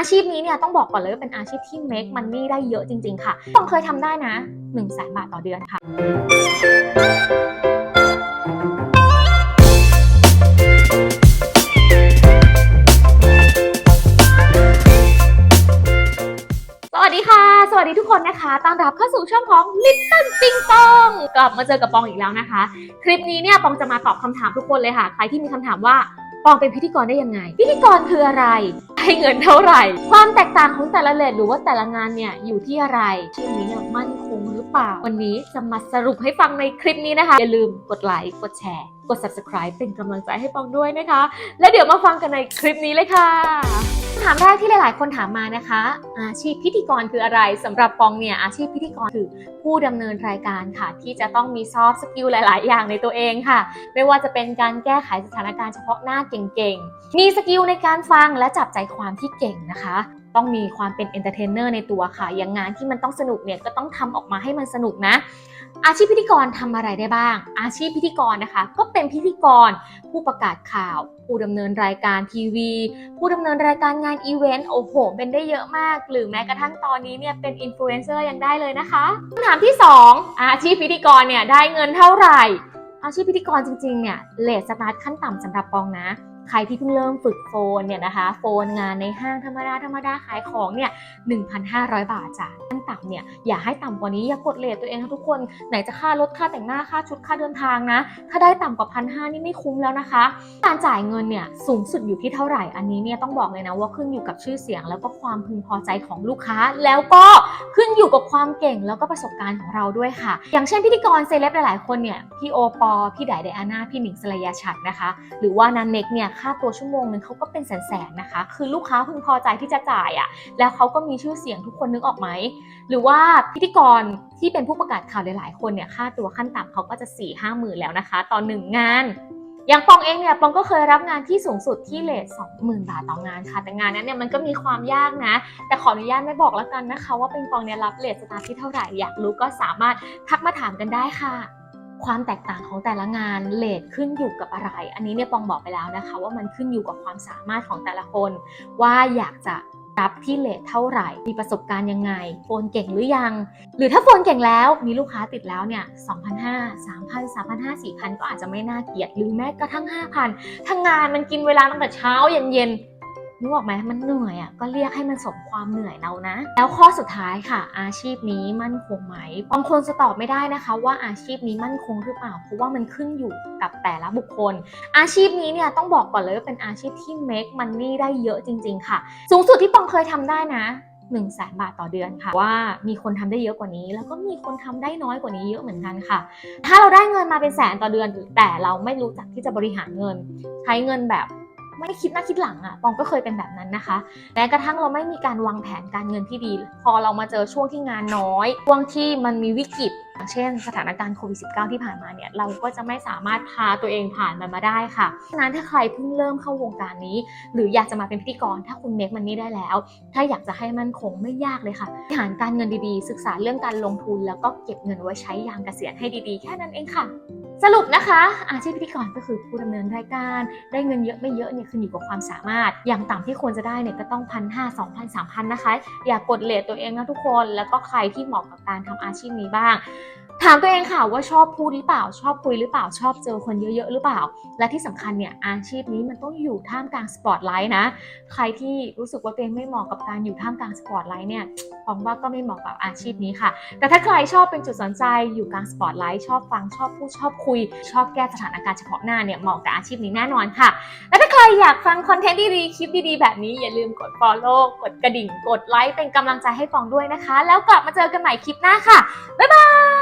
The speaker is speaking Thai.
อาชีพนี้เนี่ยต้องบอกก่อนเลยว่าเป็นอาชีพที่ make money ได้เยอะจริง ๆ ค่ะ ต้องเคยทำได้นะ1นึ่งแสนบาทต่อเดือนค่ะ วัสดีทุกคนนะคะ ต้อนรับเข้าสู่ช่องของ Little Ping Pong กลับมาเจอกับปองอีกแล้วนะคะ คลิปนี้เนี่ยปองจะมาตอบคำถามทุกคนเลยค่ะ ใครที่มีคำถามว่าปองเป็นพิธีกรได้ยังไง พิธีกรคืออะไร ให้เงินเท่าไหร่ ความแตกต่างของแต่ละเลทหรือว่าแต่ละงานเนี่ยอยู่ที่อะไรชื่อนี้เนี่ยมั่นคงหรือเปล่า วันนี้จะมาสรุปให้ฟังในคลิปนี้นะคะ อย่าลืมกดไลค์ กดแชร์ กด subscribe เป็นกำลังใจให้ปองด้วยนะคะ แล้วเดี๋ยวมาฟังกันในคลิปนี้เลยค่ะคำถามแรกที่หลาย ๆ คนถามมานะคะ อาชีพพิธีกรคืออะไรสำหรับปองเนี่ยอาชีพพิธีกรคือผู้ดำเนินรายการค่ะ ที่จะต้องมีซอฟต์สกิลหลาย ๆ อย่างในตัวเองค่ะ ไม่ว่าจะเป็นการแก้ไขสถานการณ์เฉพาะหน้าเก่ง ๆ มีสกิลในการฟังและจับใจความที่เก่งนะคะต้องมีความเป็นเอนเตอร์เทนเนอร์ในตัวค่ะ อย่างงานที่มันต้องสนุกเนี่ยก็ต้องทำออกมาให้มันสนุกนะ อาชีพพิธีกรทำอะไรได้บ้าง อาชีพพิธีกรนะคะ ก็เป็นพิธีกร ผู้ประกาศข่าว ผู้ดำเนินรายการทีวี ผู้ดำเนินรายการงานอีเวนต์โอ้โห เป็นได้เยอะมาก หรือแม้กระทั่งตอนนี้เนี่ยเป็นอินฟลูเอนเซอร์ยังได้เลยนะคะคำถามที่ 2 อาชีพพิธีกรเนี่ยได้เงินเท่าไหร่ อาชีพพิธีกรจริงๆเนี่ยเลทสตาร์ทขั้นต่ำสำหรับปองนะ ใครที่เพิ่งเริ่มฝึกโฟนเนี่ยนะคะ โฟนงานในห้างธรรมดาธรรมดาขายของเนี่ย1,500 บาทจ้ะขั้นต่ำเนี่ยอย่าให้ต่ำกว่านี้อย่ากดเลทตัวเองนะทุกคนไหนจะค่ารถค่าแต่งหน้าค่าชุดค่าเดินทางนะ ถ้าได้ต่ำกว่าพันห้านี่ไม่คุ้มแล้วนะคะ การจ่ายเงินเนี่ยสูงสุดอยู่ที่เท่าไหร่อันนี้เนี่ยต้องบอกเลยนะว่าขึ้นอยู่กับชื่อเสียง แล้วก็ความพึงพอใจของลูกค้า แล้วก็ขึ้นอยู่กับความเก่งแล้วก็ประสบการณ์ของเราด้วยค่ะ อย่างเช่นพิธีกรเซเลบหลายๆคนเนี่ยพี่โอปอพี่ไดไดอาน่าพี่หนิงสลายาฉัดนะคะ หรือว่านันเน็กเนี่ยค่าตัวชั่วโมงหนึ่งเขาก็เป็นแสนๆนะคะ คือลูกค้าพึงพอใจที่จะจ่ายอะ่ะ แล้วเขาก็มีชื่อเสียงทุกคนนึกออกไหม หรือว่าพิธีกรที่เป็นผู้ประกาศข่าวหลายๆ คนเนี่ยค่าตัวขั้นต่ำเขาก็จะ4ี่ห้าหมื่นแล้วนะคะ ต่อหนึ่งงานอย่างปองเองเนี่ยปองก็เคยรับงานที่สูงสุดที่เลท20,000 บาทต่องานค่ะ แต่งานนั้นเนี่ยมันก็มีความยากนะ แต่ขออนุญาตไม่บอกแล้วกันนะคะ ว่าเป็นปองเนี่ยรับเลทสตาร์ทที่เท่าไหร่อยากรู้ก็สามารถทักมาถามกันได้ค่ะ ความแตกต่างของแต่ละงานเลทขึ้นอยู่กับอะไร อันนี้เนี่ยปองบอกไปแล้วนะคะ ว่ามันขึ้นอยู่กับความสามารถของแต่ละคน ว่าอยากจะรับที่เลทเท่าไหร่ มีประสบการณ์ยังไง โฟนเก่งหรือยัง หรือถ้าโฟนเก่งแล้ว มีลูกค้าติดแล้วเนี่ย2,500 3,000 3,500 4,000 ก็อาจจะไม่น่าเกลียด หรือแม้กระทั่ง 5,000 ทั้งงานมันกินเวลาตั้งแต่เช้าเย็นๆ นึกออกไหมมันเหนื่อยอะก็เรียกให้มันสมความเหนื่อยเรานะ แล้วข้อสุดท้ายค่ะ อาชีพนี้มั่นคงไหมบางคนจะตอบไม่ได้นะคะ ว่าอาชีพนี้มั่นคงหรือเปล่า เพราะว่ามันขึ้นอยู่กับแต่ละบุคคล อาชีพนี้เนี่ยต้องบอกก่อนเลยว่าเป็นอาชีพที่ make money ได้เยอะจริง ๆ ค่ะ สูงสุดที่ปองเคยทำได้นะ1นึ่งแสนบาทต่อเดือนค่ะ ว่ามีคนทำได้เยอะกว่านี้ แล้วก็มีคนทำได้น้อยกว่านี้เยอะเหมือนกันค่ะ ถ้าเราได้เงินมาเป็นแสนต่อเดือนแต่เราไม่รู้จักที่จะบริหารเงิน ใช้เงินแบบ ไม่คิดหน้าคิดหลังอะ่ะปองก็เคยเป็นแบบนั้นนะคะแม้กระทั่งเราไม่มีการวางแผนการเงินที่ดี พอเรามาเจอช่วงที่งานน้อย ช่วงที่มันมีวิกฤตเช่นสถานการณ์โควิด -19 ที่ผ่านมาเนี่ยเราก็จะไม่สามารถพาตัวเองผ่านมันมาได้ค่ะฉะนั้นถ้าใครเพิ่งเริ่มเข้าวงการนี้ หรืออยากจะมาเป็นพิธีกร ถ้าคุณเมคมันนี่ได้แล้ว ถ้าอยากจะให้มั่นคงไม่ยากเลยค่ะบริหารการเงินดีๆ ศึกษาเรื่องการลงทุน แล้วก็เก็บเงินไว้ใช้ยามเกษียณให้ดีๆ แค่นั้นเองค่ะ สรุปนะคะ อาชีพพิธีกรก็คือผู้ดำเนินรายการ ได้เงินเยอะไม่เยอะเนี่ยขึ้นอยู่กับความสามารถ อย่างต่ำที่ควรจะได้เนี่ยก็ต้องพันห้าสองพันสามพันนะคะ อย่ากดเลทตัวเองนะทุกคน แล้วก็ใครที่เหมาะกับการทำอาชีพนี้บ้าง ถามตัวเองค่ะว่าชอบพูดหรือเปล่า ชอบคุยหรือเปล่า ชอบเจอคนเยอะๆหรือเปล่า และที่สำคัญเนี่ยอาชีพนี้มันต้องอยู่ท่ามกลางสปอตไลท์นะ ใครที่รู้สึกว่าตัวเองไม่เหมาะกับการอยู่ท่ามกลางสปอตไลท์เนี่ยฟองว่าก็ไม่เหมาะกับอาชีพนี้ค่ะ แต่ถ้าใครชอบเป็นจุดสนใจอยู่กลางสปอตไลท์ชอบฟังชอบพูดชอบคุยคุย ชอบแก้สถานการณ์เฉพาะหน้าเนี่ยเหมาะกับอาชีพนี้แน่นอนค่ะ และถ้าใครอยากฟังคอนเทนต์ดีๆ คลิปดีๆ แบบนี้อย่าลืมกด follow กดกระดิ่ง กดไลค์เป็นกำลังใจให้ฟองด้วยนะคะ แล้วกลับมาเจอกันใหม่คลิปหน้าค่ะ บ๊ายบาย